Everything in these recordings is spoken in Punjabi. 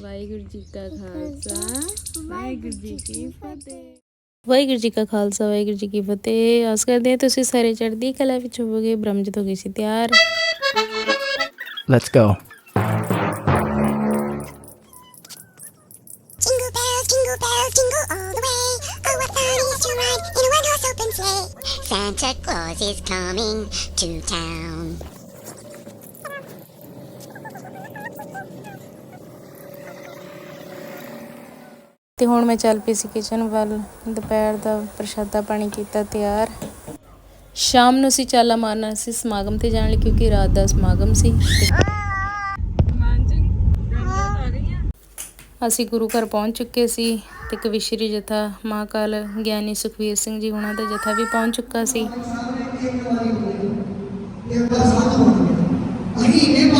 ਵਾਹਿਗੁਰੂ ਜੀ ਕਾ ਖਾਲਸਾ ਵਾਹਿਗੁਰੂ ਜੀ ਕੀ ਫਤਿਹ ਵਾਹਿਗੁਰੂ ਜੀ ਕਾ ਖਾਲਸਾ ਵਾਹਿਗੁਰੂ ਜੀ ਕੀ ਫਤਿਹ ਆਸ ਕਰਦੇ ਹਾਂ ਤੁਸੀਂ ਸਾਰੇ ਚੜ੍ਹਦੀ ਕਲਾ ਵਿੱਚ ਹੋਵੋਗੇ ਬ੍ਰਹਮਜਤ ਹੋ ਗਈ ਸੀ ਤਿਆਰ Let's go. Jingle bells, jingle bells, jingle all the way. Oh, what fun it is to ride in a one-horse open sleigh. Santa Claus is coming to town. ਤੇ ਹੁਣ ਮੈਂ ਚੱਲ ਪਈ ਸੀ ਕਿਚਨ ਵੱਲ। ਦੁਪਹਿਰ ਦਾ ਪ੍ਰਸ਼ਾਦਾ ਪਾਣੀ ਕੀਤਾ, ਤਿਆਰ। ਸ਼ਾਮ ਨੂੰ ਅਸੀਂ ਚਾਲਾ ਮਾਰਨਾ ਸੀ ਸਮਾਗਮ ਤੇ ਜਾਣ ਲਈ ਕਿਉਂਕਿ ਰਾਤ ਦਾ ਸਮਾਗਮ ਸੀ। ਅਸੀਂ ਗੁਰੂ ਘਰ ਪਹੁੰਚ ਚੁੱਕੇ ਸੀ ਤੇ ਕਵਿਸ਼ਰੀ ਜਥਾ, ਮਹਾਕਾਲ ਗਿਆਨੀ ਸੁਖਵੀਰ ਸਿੰਘ ਜੀ ਉਹਨਾਂ ਦਾ ਜਥਾ ਵੀ ਪਹੁੰਚ ਚੁੱਕਾ ਸੀ। ਅਸੀਂ ਇਹ ਬਾਤ ਕਰਦੇ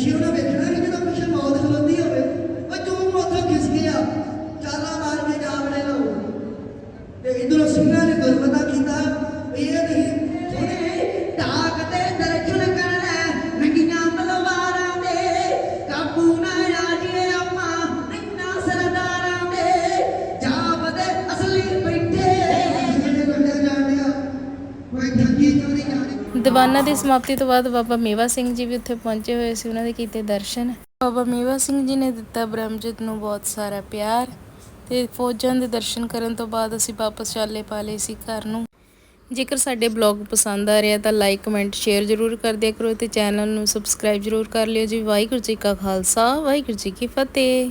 ਉਹ ਪਿੱਛੇ ਉਹਨੇ ਵੇਖਣਾ ਨਹੀਂ ਪਿੱਛੇ ਮੌਤ ਖਲੋਂਦੀ ਹੋਵੇ ਉਹ ਤੂੰ ਉੱਥੋਂ ਖਿਸ ਗਿਆ। ਚਾਲਾ ਮਾਰ ਕੇ ਜਾ ਬਣੇ ਲਓ। ਤੇ ਇਧਰੋਂ ਸਿੰਘਾਂ ਨੇ ਗੁਰਮਤਾ ਕੀਤਾ। ਇਹ ਨਹੀਂ ਸੁਣੇ ਢਾਕ ਤੇ ਕਰਨਾ ਨੰਗੀਆਂ ਤਲਵਾਰਾਂ ਦੇ ਕਾਬੂ ਨਾ ਦੀਵਾਨਾਂ ਦੀ ਸਮਾਪਤੀ ਤੋਂ ਬਾਅਦ ਬਾਬਾ ਮੇਵਾ ਸਿੰਘ ਜੀ ਵੀ ਉੱਥੇ ਪਹੁੰਚੇ ਹੋਏ ਸੀ ਉਹਨਾਂ ਦੇ ਕੀਤੇ ਦਰਸ਼ਨ। ਬਾਬਾ ਮੇਵਾ ਸਿੰਘ ਜੀ ਨੇ ਦਿੱਤਾ ਬ੍ਰਹਮਜੀਤ ਨੂੰ ਬਹੁਤ ਸਾਰਾ ਪਿਆਰ ਤੇ ਫੌਜਾਂ ਦੇ ਦਰਸ਼ਨ ਕਰਨ ਤੋਂ ਬਾਅਦ ਅਸੀਂ ਵਾਪਸ ਚਾਲੇ ਪਾ ਲਏ ਸੀ ਘਰ ਨੂੰ। ਜੇਕਰ ਸਾਡੇ ਬਲੌਗ ਪਸੰਦ ਆ ਰਿਹਾ ਤਾਂ ਲਾਈਕ ਕਮੈਂਟ ਸ਼ੇਅਰ ਜ਼ਰੂਰ ਕਰ ਦਿਆ ਕਰੋ ਤੇ ਚੈਨਲ ਨੂੰ ਸਬਸਕ੍ਰਾਈਬ ਜ਼ਰੂਰ ਕਰ ਲਿਓ ਜੀ। ਵਾਹਿਗੁਰੂ ਜੀ ਕਾ ਖਾਲਸਾ ਵਾਹਿਗੁਰੂ ਜੀ ਕੀ ਫਤਿਹ।